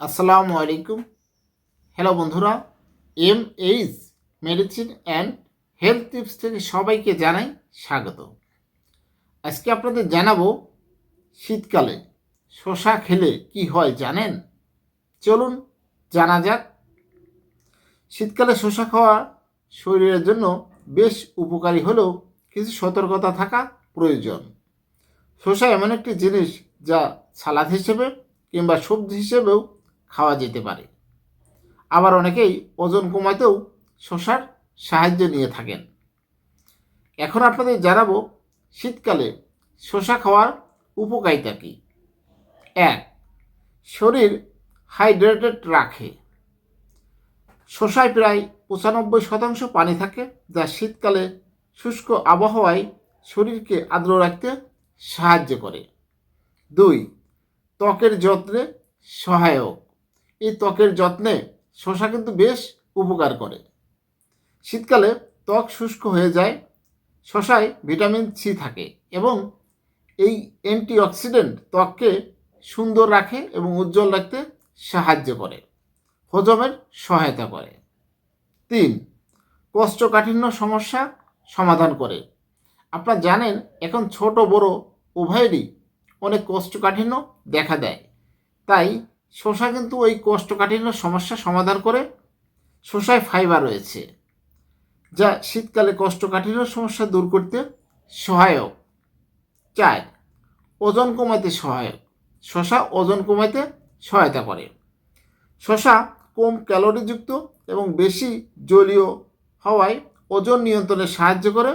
আসসালামু আলাইকুম। হ্যালো বন্ধুরা M H medicine and health tips থেকে সবাইকে জানাই স্বাগত। আজকে আপনাদের জানাব, শীতকালে শশা খেলে কি হয় জানেন? চলুন জানা যাক। শীতকালে শশা খাওয়া শরীরের জন্য বেশ উপকারী হলেও কিছু সতর্কতা থাকা প্রয়োজন। শসা এমন একটি জিনিস যা সালাদ হিসেবে কিংবা সবজি হিসেবেও খাওয়া যেতে পারে। আবার অনেকেই ওজন কমাতেও শশার সাহায্য নিয়ে থাকেন। এখন আপনাদের জানাব শীতকালে শশা খাওয়ার উপকারিতা কী? এক, শরীর হাইড্রেটেড রাখে। শশায় প্রায় পঁচানব্বই শতাংশ পানি থাকে যা শীতকালে শুষ্ক আবহাওয়ায় শরীরকে আর্দ্র রাখতে সাহায্য করে। দুই, ত্বকের যত্নে সহায়ক। এই ত্বকের যত্নে শশা কিন্তু বেশ উপকার করে। শীতকালে ত্বক শুষ্ক হয়ে যায়, শশায় ভিটামিন সি থাকে এবং এই অ্যান্টিঅক্সিডেন্ট ত্বককে সুন্দর রাখে এবং উজ্জ্বল রাখতে সাহায্য করে, হজমের সহায়তা করে। তিন, কোষ্ঠকাঠিন্য সমস্যা সমাধান করে। আপনারা জানেন, এখন ছোট বড় উভয়েরই অনেক কোষ্ঠকাঠিন্য দেখা দেয়। তাই শসা কিন্তু ওই কোষ্ঠকাঠিন্য সমস্যা সমাধান করে শসায় ফাইবার রয়েছে, যা শীতকালে কোষ্ঠকাঠিন্য সমস্যা দূর করতে সহায়ক। চার, ওজন কমাতে সহায়ক। শশা ওজন কমাতে সহায়তা করে। শশা কম ক্যালোরিযুক্ত এবং বেশি জলীয় হওয়ায় ওজন নিয়ন্ত্রণে সাহায্য করে।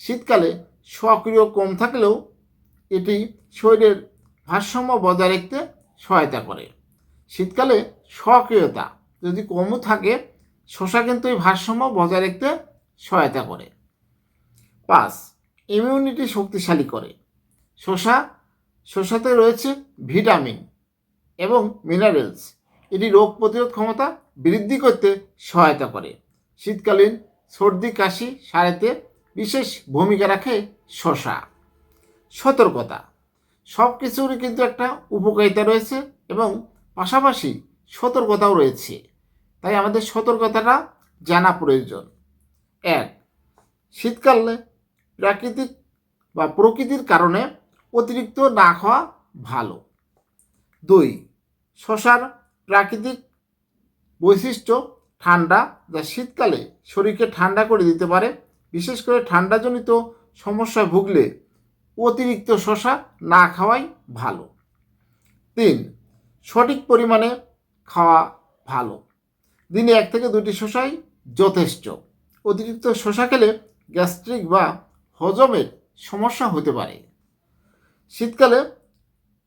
শীতকালে সক্রিয় কম থাকলেও এটি শরীরের ভারসাম্য বজায় রাখতে সহায়তা করে। শীতকালে সক্রিয়তা, যদি কমও থাকে, শশা কিন্তু এই ভারসাম্য বজায় রাখতে সহায়তা করে। পাঁচ ইমিউনিটি শক্তিশালী করে। শশা, শশাতে রয়েছে ভিটামিন এবং মিনারেলস এটি রোগ প্রতিরোধ ক্ষমতা বৃদ্ধি করতে সহায়তা করে। শীতকালীন সর্দি, কাশি, সারাতে বিশেষ ভূমিকা রাখে শশা। সতর্কতা সব কিছুরই কিন্তু একটা উপকারিতা রয়েছে এবং পাশাপাশি সতর্কতাও রয়েছে। তাই আমাদের সতর্কতাটা জানা প্রয়োজন। এক, শীতকালে প্রাকৃতিক বা প্রকৃতির কারণে অতিরিক্ত না খাওয়া ভালো। দুই, শশার প্রাকৃতিক বৈশিষ্ট্য ঠান্ডা যা শীতকালে শরীরকে ঠান্ডা করে দিতে পারে। বিশেষ করে ঠান্ডাজনিত সমস্যায় ভুগলে অতিরিক্ত শশা না খাওয়াই ভালো। তিন, সঠিক পরিমাণে খাওয়া ভালো। দিনে এক থেকে দুটি শশাই যথেষ্ট। অতিরিক্ত শশা খেলে গ্যাস্ট্রিক বা হজমের সমস্যা হতে পারে। শীতকালে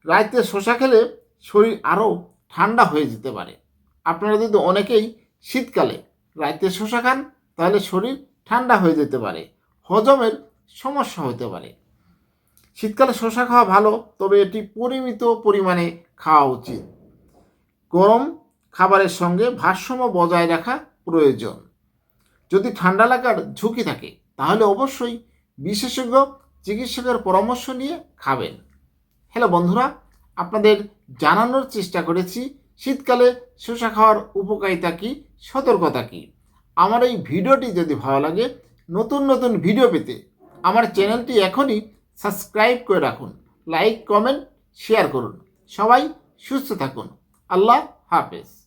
রাইতে শশা খেলে শরীর আরও ঠান্ডা হয়ে যেতে পারে। আপনারা যদি অনেকেই শীতকালে রাইতে শশা খান, তাহলে শরীর ঠান্ডা হয়ে যেতে পারে। হজমের সমস্যা হতে পারে। শীতকালে শশা খাওয়া ভালো, তবে এটি পরিমিত পরিমাণে খাওয়া উচিত। গরম খাবারের সঙ্গে ভারসাম্য বজায় রাখা প্রয়োজন। যদি ঠান্ডা লাগার ঝুঁকি থাকে, তাহলে অবশ্যই বিশেষজ্ঞ চিকিৎসকের পরামর্শ নিয়ে খাবেন। হ্যালো বন্ধুরা, আপনাদের জানানোর চেষ্টা করেছি, শীতকালে শসা খাওয়ার উপকারিতা কী, সতর্কতা কী? আমার এই ভিডিওটি যদি ভালো লাগে, নতুন নতুন ভিডিও পেতে আমার চ্যানেলটি এখনই সাবস্ক্রাইব করে রাখুন লাইক কমেন্ট শেয়ার করুন। সবাই সুস্থ থাকুন। আল্লাহ হাফেজ।